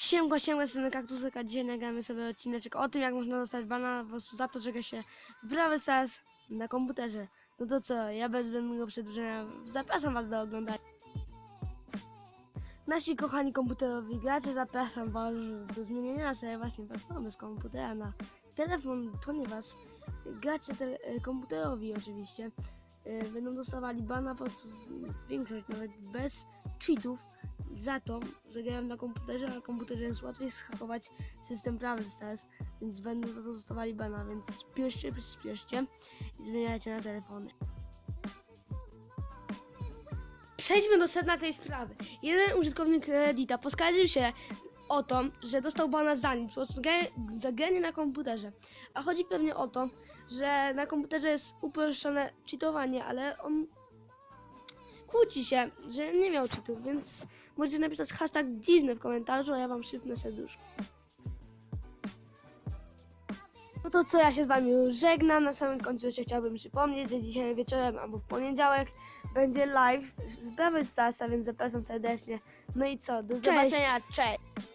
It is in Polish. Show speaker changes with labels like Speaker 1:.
Speaker 1: Siemka, siemka, synek kaktusek, a dzisiaj nagramy sobie odcineczek o tym, jak można dostać bana po prostu za to, gra się w Brawl Stars na komputerze. No to co, ja bez zbędnego przedłużenia zapraszam was do oglądania. Nasi kochani komputerowi gracze, zapraszam was do zmienienia sobie właśnie platformy z komputera na telefon, ponieważ gracze e, komputerowi oczywiście e, będą dostawali bana po prostu z, większość nawet bez cheatów za to, grają na komputerze, a na komputerze jest łatwiej schakować system Brawl Stars, więc będą za to dostawali bana, więc spieszcie, spieszcie i zmieniajcie na telefony. Przejdźmy do sedna tej sprawy. Jeden użytkownik Reddita poskarżył się o to, że dostał bana za nic, za granie na komputerze. A chodzi pewnie o to, że na komputerze jest uproszczone cheatowanie, ale on kłóci się, że nie miał cheatów, więc możecie napisać hashtag dziwny w komentarzu, a ja wam szybnę serduszko. No to co, ja się z wami już żegnam. Na samym końcu jeszcze chciałbym przypomnieć, że dzisiaj wieczorem albo w poniedziałek będzie live w Brawl Starsa, więc zapraszam serdecznie. No i co, do
Speaker 2: Cześć.
Speaker 1: zobaczenia, cześć!